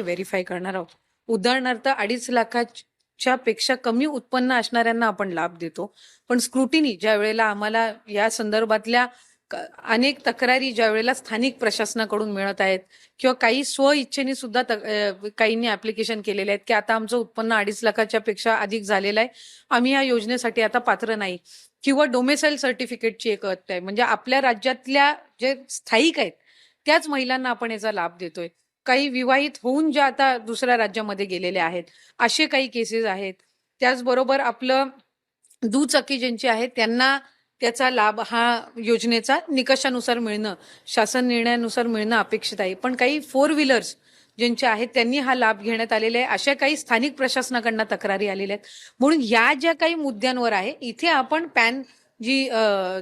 Verify करणार आहोत. उदाहरणार्थ अडीच लाखाच्या पेक्षा कमी उत्पन्न असणाऱ्यांना आपण लाभ देतो. पण स्क्रुटिनी ज्या वेळेला आम्हाला या संदर्भातल्या अनेक तक्रारी ज्या वेळेला स्थानिक प्रशासनाकडून मिळत आहेत किंवा काही स्व इच्छेने सुद्धा काहींनी ऍप्लिकेशन केलेले आहेत की आता आमचं उत्पन्न अडीच लाखाच्या पेक्षा अधिक झालेलं आहे आम्ही या योजनेसाठी आता पात्र नाही. किंवा डोमेसाईल सर्टिफिकेटची एक अट आहे म्हणजे आपल्या राज्यातल्या जे स्थायिक आहेत त्याच महिलांना आपण याचा लाभ देतोय. काही विवाहित होऊन ज्या आता दुसऱ्या राज्यामध्ये गेलेल्या आहेत असे काही केसेस आहेत. त्याचबरोबर आपलं दुचाकी ज्यांची आहेत त्यांना त्याचा लाभ हा योजनेचा निकषानुसार मिळणं शासन निर्णयानुसार मिळणं अपेक्षित आहे. पण काही फोर व्हीलर्स ज्यांचे आहेत त्यांनी हा लाभ घेण्यात आलेला आहे. अशा काही स्थानिक प्रशासनाकडनं तक्रारी आलेल्या आहेत. म्हणून या ज्या काही मुद्द्यांवर आहे इथे आपण पॅन जी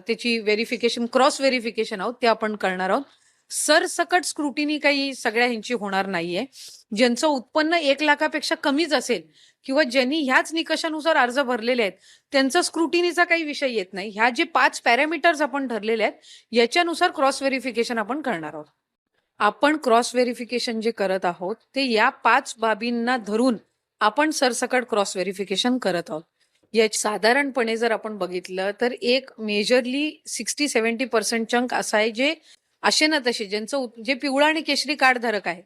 त्याची व्हेरिफिकेशन क्रॉस व्हेरिफिकेशन आहोत ते आपण करणार आहोत. सरसकट स्क्रुटिनी काही सगळ्या ह्यांची होणार नाहीये. ज्यांचं उत्पन्न एक लाखापेक्षा कमीच असेल किंवा ज्यांनी ह्याच निकषानुसार अर्ज भरलेले आहेत त्यांचा स्क्रुटिनीचा काही विषय येत नाही. ह्या जे पाच पॅरामीटर्स आपण ठरलेले आहेत याच्यानुसार क्रॉस व्हेरिफिकेशन आपण करणार आहोत. आपण क्रॉस व्हेरिफिकेशन जे करत आहोत ते या पाच बाबींना धरून आपण सरसकट क्रॉस व्हेरिफिकेशन करत आहोत. या साधारणपणे जर आपण बघितलं तर एक majorly sixty seventy percent chunk असा आहे जे असे ना तसे ज्यांचं जे पिवळा आणि केशरी कार्ड धारक आहे.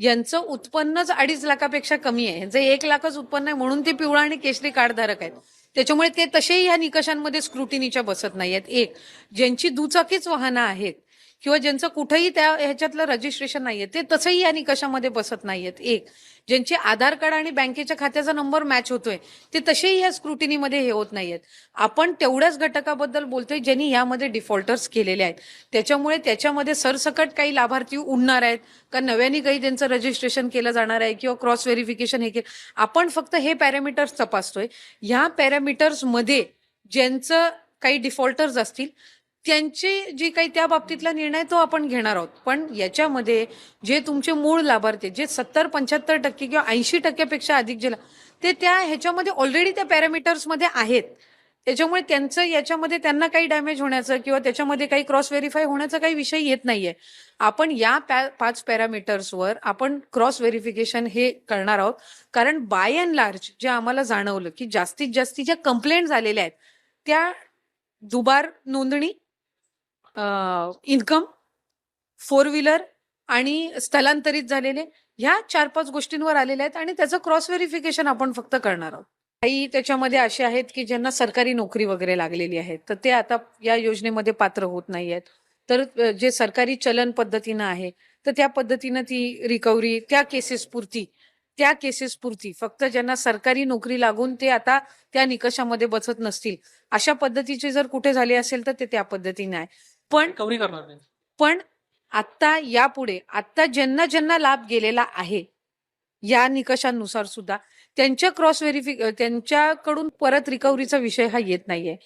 यांचं उत्पन्नच अडीच लाखापेक्षा कमी आहे. यांचं एक लाखच उत्पन्न आहे म्हणून ते पिवळा आणि केशरी कार्ड धारक आहेत. त्याच्यामुळे ते तसेही ह्या निकषांमध्ये स्क्रुटिनीच्या बसत नाही आहेत एक ज्यांची दुचाकीच वाहनं आहेत किंवा ज्यांचं कुठेही त्या ह्याच्यातलं रजिस्ट्रेशन नाहीये ते तसंही या निकषामध्ये बसत नाहीयेत. एक ज्यांचे आधार कार्ड आणि बँकेच्या खात्याचा नंबर मॅच होतोय ते तसेही या स्क्रुटिनीमध्ये हे होत नाहीयेत. आपण तेवढ्याच घटकाबद्दल बोलतोय ज्यांनी यामध्ये डिफॉल्टर्स केलेले आहेत. त्याच्यामुळे त्याच्यामध्ये सरसकट काही लाभार्थी उडणार आहेत का नव्याने काही त्यांचं रजिस्ट्रेशन केलं जाणार आहे किंवा क्रॉस व्हेरिफिकेशन हे केलं. आपण फक्त हे पॅरामीटर्स तपासतोय. ह्या पॅरामीटर्समध्ये ज्यांचं काही डिफॉल्टर्स असतील त्यांचे जे काही त्या बाबतीतला निर्णय तो आपण घेणार आहोत. पण याच्यामध्ये जे तुमचे मूळ लाभार्थी जे सत्तर पंच्याहत्तर टक्के किंवा ऐंशी टक्क्यापेक्षा अधिक जे ते त्या ह्याच्यामध्ये ऑलरेडी त्या पॅरामीटर्समध्ये आहेत. त्याच्यामुळे त्यांचं याच्यामध्ये त्यांना काही डॅमेज होण्याचं किंवा त्याच्यामध्ये काही क्रॉस व्हेरीफाय होण्याचा काही विषय येत नाहीये. आपण या पॅ पाच पॅरामीटर्सवर आपण क्रॉस व्हेरिफिकेशन हे करणार आहोत. कारण बाय अँड लार्ज जे आम्हाला जाणवलं की जास्तीत जास्ती ज्या कंप्लेंट झालेल्या आहेत त्या दुबार नोंदणी इन्कम फोर व्हीलर आणि स्थलांतरित झालेले ह्या चार पाच गोष्टींवर आलेल्या आहेत आणि त्याचं क्रॉस व्हेरिफिकेशन आपण फक्त करणार आहोत. काही त्याच्यामध्ये असे आहेत की ज्यांना सरकारी नोकरी वगैरे लागलेली आहे तर ते आता या योजनेमध्ये पात्र होत नाही आहेत. तर जे सरकारी चलन पद्धतीनं आहे तर त्या पद्धतीनं ती रिकव्हरी त्या केसेस पुरती त्या केसेस पुरती फक्त ज्यांना सरकारी नोकरी लागून ते आता त्या निकषामध्ये बसत नसतील. अशा पद्धतीचे जर कुठे झाले असेल तर ते त्या पद्धतीने आहे. पण रिकव्हरी करणार नाही. पण आता यापुढे आता ज्यांना ज्यांना लाभ गेलेला आहे या निकषांनुसार सुद्धा त्यांच्या क्रॉस व्हेरिफिक त्यांच्याकडून परत रिकव्हरीचा विषय हा येत नाहीये.